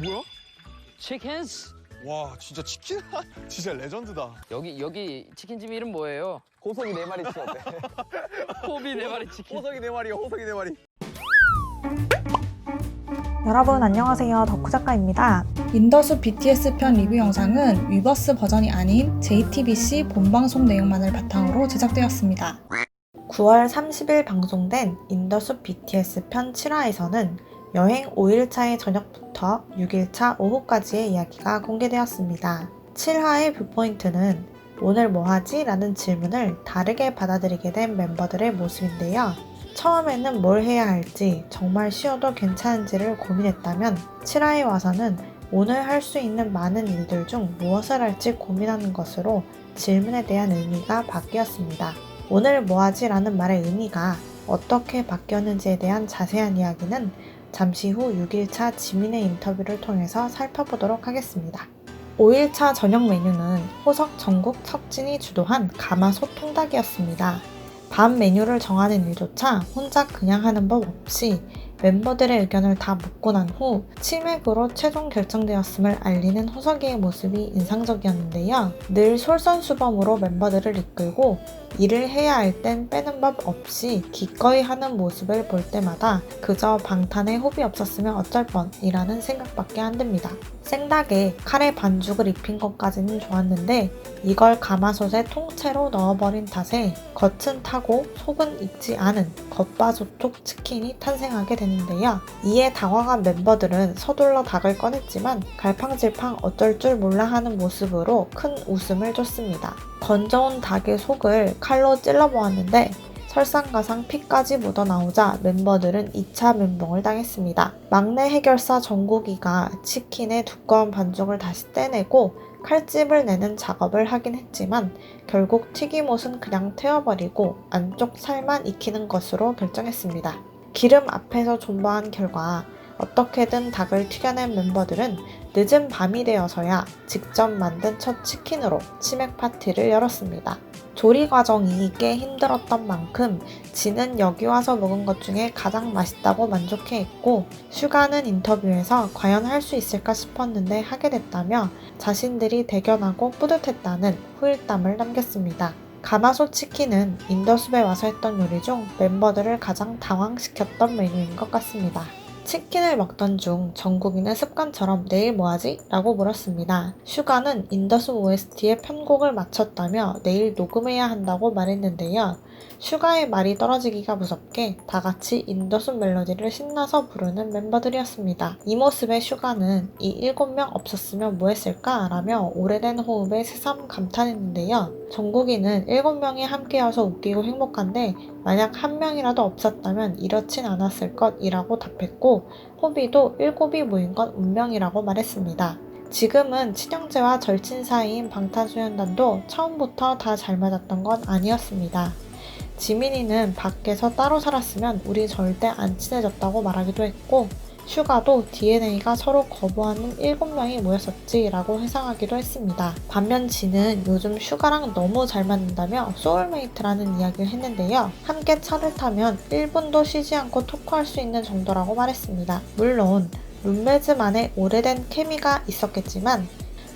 뭐야? 치킨스? 와 진짜 치킨 진짜 레전드다. 여기 여기 치킨집 이름 뭐예요? 호석이 네 마리 치었대. 호비 네 마리 치킨. 호석이 네 마리, 호석이 네 마리. 여러분 안녕하세요 덕후 작가입니다. 인더스 BTS 편 리뷰 영상은 위버스 버전이 아닌 JTBC 본방송 내용만을 바탕으로 제작되었습니다. 9월 30일 방송된 인더숲 BTS 편 7화에서는 여행 5일차의 저녁부터 6일차 오후까지의 이야기가 공개되었습니다. 7화의 뷰포인트는 오늘 뭐하지? 라는 질문을 다르게 받아들이게 된 멤버들의 모습인데요. 처음에는 뭘 해야 할지 정말 쉬어도 괜찮은지를 고민했다면 7화에 와서는 오늘 할 수 있는 많은 일들 중 무엇을 할지 고민하는 것으로 질문에 대한 의미가 바뀌었습니다. 오늘 뭐하지? 라는 말의 의미가 어떻게 바뀌었는지에 대한 자세한 이야기는 잠시 후 6일차 지민의 인터뷰를 통해서 살펴보도록 하겠습니다. 5일차 저녁 메뉴는 호석 전국 석진이 주도한 가마솥 통닭이었습니다. 밤 메뉴를 정하는 일조차 혼자 그냥 하는 법 없이 멤버들의 의견을 다 묻고 난 후 치맥으로 최종 결정되었음을 알리는 호석이의 모습이 인상적이었는데요. 늘 솔선수범으로 멤버들을 이끌고 일을 해야 할 땐 빼는 법 없이 기꺼이 하는 모습을 볼 때마다 그저 방탄에 호비 없었으면 어쩔 뻔이라는 생각밖에 안 듭니다. 생닭에 카레 반죽을 입힌 것까지는 좋았는데 이걸 가마솥에 통째로 넣어버린 탓에 겉은 타고 속은 익지 않은 겉바속촉 치킨이 탄생하게 되는데요. 이에 당황한 멤버들은 서둘러 닭을 꺼냈지만 갈팡질팡 어쩔 줄 몰라 하는 모습으로 큰 웃음을 줬습니다. 건져온 닭의 속을 칼로 찔러보았는데 설상가상 피까지 묻어나오자 멤버들은 2차 멘붕을 당했습니다. 막내 해결사 정국이가 치킨의 두꺼운 반죽을 다시 떼내고 칼집을 내는 작업을 하긴 했지만 결국 튀김옷은 그냥 태워버리고 안쪽 살만 익히는 것으로 결정했습니다. 기름 앞에서 존버한 결과 어떻게든 닭을 튀겨낸 멤버들은 늦은 밤이 되어서야 직접 만든 첫 치킨으로 치맥 파티를 열었습니다. 조리 과정이 꽤 힘들었던 만큼 지는 여기 와서 먹은 것 중에 가장 맛있다고 만족해 했고 슈가는 인터뷰에서 과연 할 수 있을까 싶었는데 하게 됐다며 자신들이 대견하고 뿌듯했다는 후일담을 남겼습니다. 가마솥 치킨은 인더숲에 와서 했던 요리 중 멤버들을 가장 당황시켰던 메뉴인 것 같습니다. 치킨을 먹던 중 정국이는 습관처럼 내일 뭐하지? 라고 물었습니다. 슈가는 인더숲 OST의 편곡을 마쳤다며 내일 녹음해야 한다고 말했는데요. 슈가의 말이 떨어지기가 무섭게 다 같이 인더숲 멜로디를 신나서 부르는 멤버들이었습니다. 이 모습에 슈가는 이 일곱 명 없었으면 뭐 했을까? 라며 오래된 호흡에 새삼 감탄했는데요. 정국이는 일곱 명이 함께여서 웃기고 행복한데 만약 한 명이라도 없었다면 이렇진 않았을 것이라고 답했고 호비도 일곱이 모인 건 운명이라고 말했습니다. 지금은 친형제와 절친 사이인 방탄소년단도 처음부터 다 잘 맞았던 건 아니었습니다. 지민이는 밖에서 따로 살았으면 우리 절대 안 친해졌다고 말하기도 했고 슈가도 DNA가 서로 거부하는 7명이 모였었지라고 회상하기도 했습니다. 반면 지는 요즘 슈가랑 너무 잘 맞는다며 소울메이트라는 이야기를 했는데요. 함께 차를 타면 1분도 쉬지 않고 토크할 수 있는 정도라고 말했습니다. 물론 룸메즈만의 오래된 케미가 있었겠지만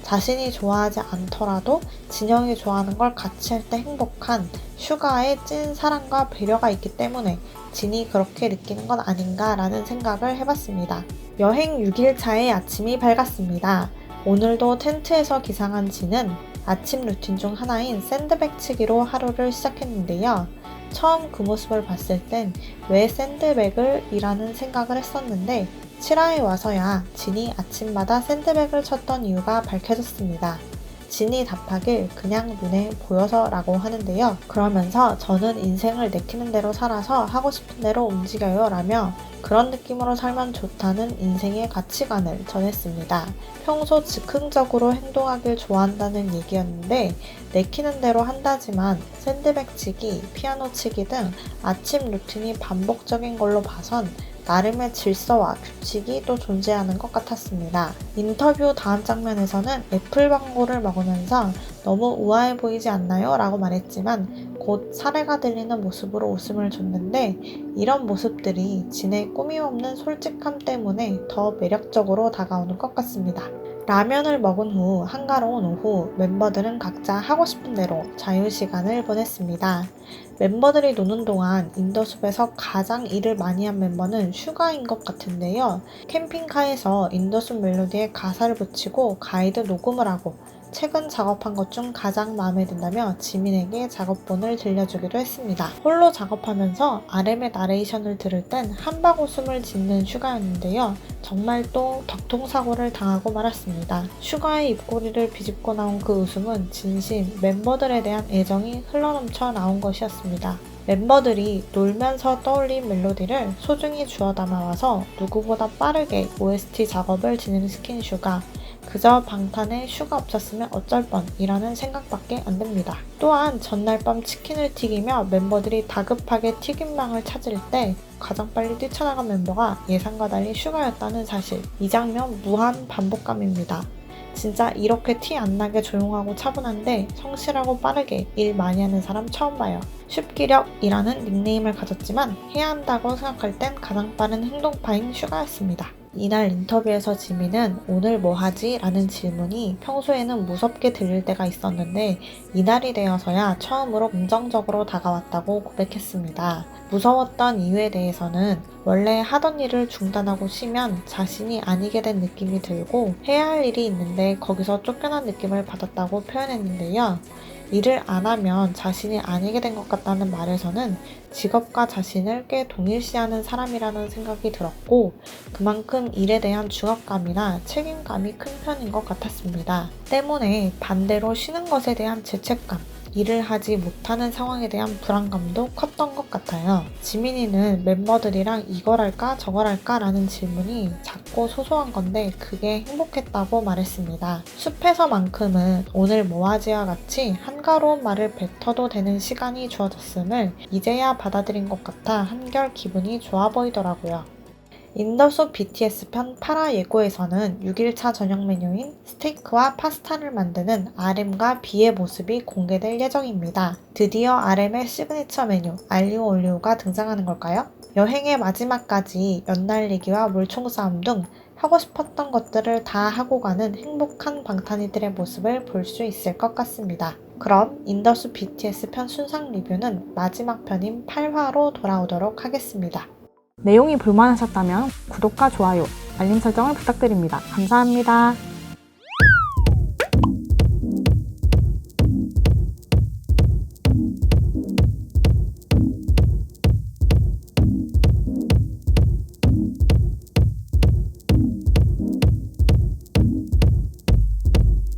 자신이 좋아하지 않더라도 진영이 좋아하는 걸 같이 할 때 행복한 슈가의 찐 사랑과 배려가 있기 때문에 진이 그렇게 느끼는 건 아닌가라는 생각을 해봤습니다. 여행 6일차의 아침이 밝았습니다. 오늘도 텐트에서 기상한 진은 아침 루틴 중 하나인 샌드백 치기로 하루를 시작했는데요. 처음 그 모습을 봤을 땐 왜 샌드백을 이라는 생각을 했었는데 7화에 와서야 진이 아침마다 샌드백을 쳤던 이유가 밝혀졌습니다. 진이 답하길 그냥 눈에 보여서라고 하는데요. 그러면서 저는 인생을 내키는 대로 살아서 하고 싶은 대로 움직여요 라며 그런 느낌으로 살면 좋다는 인생의 가치관을 전했습니다. 평소 즉흥적으로 행동하길 좋아한다는 얘기였는데 내키는 대로 한다지만 샌드백 치기, 피아노 치기 등 아침 루틴이 반복적인 걸로 봐선 나름의 질서와 규칙이 또 존재하는 것 같았습니다. 인터뷰 다음 장면에서는 애플 광고를 먹으면서 너무 우아해 보이지 않나요? 라고 말했지만 곧 사례가 들리는 모습으로 웃음을 줬는데 이런 모습들이 진의 꾸밈 없는 솔직함 때문에 더 매력적으로 다가오는 것 같습니다. 라면을 먹은 후 한가로운 오후 멤버들은 각자 하고 싶은 대로 자유 시간을 보냈습니다. 멤버들이 노는 동안 인더숲에서 가장 일을 많이 한 멤버는 슈가인 것 같은데요. 캠핑카에서 인더숲 멜로디에 가사를 붙이고 가이드 녹음을 하고 최근 작업한 것 중 가장 마음에 든다며 지민에게 작업본을 들려주기도 했습니다. 홀로 작업하면서 RM의 나레이션을 들을 땐 한박 웃음을 짓는 슈가였는데요. 정말 또 격통사고를 당하고 말았습니다. 슈가의 입꼬리를 비집고 나온 그 웃음은 진심 멤버들에 대한 애정이 흘러넘쳐 나온 것이었습니다. 멤버들이 놀면서 떠올린 멜로디를 소중히 주워 담아와서 누구보다 빠르게 OST 작업을 진행시킨 슈가. 그저 방탄에 슈가 없었으면 어쩔 뻔이라는 생각밖에 안 듭니다. 또한 전날 밤 치킨을 튀기며 멤버들이 다급하게 튀김망을 찾을 때 가장 빨리 뛰쳐나간 멤버가 예상과 달리 슈가였다는 사실. 이 장면 무한 반복감입니다. 진짜 이렇게 티 안 나게 조용하고 차분한데 성실하고 빠르게 일 많이 하는 사람 처음 봐요. 쉽기력이라는 닉네임을 가졌지만 해야 한다고 생각할 땐 가장 빠른 행동파인 슈가였습니다. 이날 인터뷰에서 지민은 오늘 뭐 하지? 라는 질문이 평소에는 무섭게 들릴 때가 있었는데 이날이 되어서야 처음으로 긍정적으로 다가왔다고 고백했습니다. 무서웠던 이유에 대해서는 원래 하던 일을 중단하고 쉬면 자신이 아니게 된 느낌이 들고 해야 할 일이 있는데 거기서 쫓겨난 느낌을 받았다고 표현했는데요. 일을 안 하면 자신이 아니게 된 것 같다는 말에서는 직업과 자신을 꽤 동일시하는 사람이라는 생각이 들었고 그만큼 일에 대한 중압감이나 책임감이 큰 편인 것 같았습니다. 때문에 반대로 쉬는 것에 대한 죄책감, 일을 하지 못하는 상황에 대한 불안감도 컸던 것 같아요. 지민이는 멤버들이랑 이걸 할까 저걸 할까 라는 질문이 작고 소소한 건데 그게 행복했다고 말했습니다. 숲에서만큼은 오늘 뭐하지와 같이 한가로운 말을 뱉어도 되는 시간이 주어졌음을 이제야 받아들인 것 같아 한결 기분이 좋아 보이더라고요. 인더숲 BTS 편 파라 예고에서는 6일차 저녁 메뉴인 스테이크와 파스타를 만드는 RM과 B의 모습이 공개될 예정입니다. 드디어 RM의 시그니처 메뉴 알리오 올리오가 등장하는 걸까요? 여행의 마지막까지 연날리기와 물총 싸움 등 하고 싶었던 것들을 다 하고 가는 행복한 방탄이들의 모습을 볼 수 있을 것 같습니다. 그럼 인더숲 BTS 편 순상 리뷰는 마지막 편인 8화로 돌아오도록 하겠습니다. 내용이 불만하셨다면 구독과 좋아요, 알림 설정을 부탁드립니다. 감사합니다.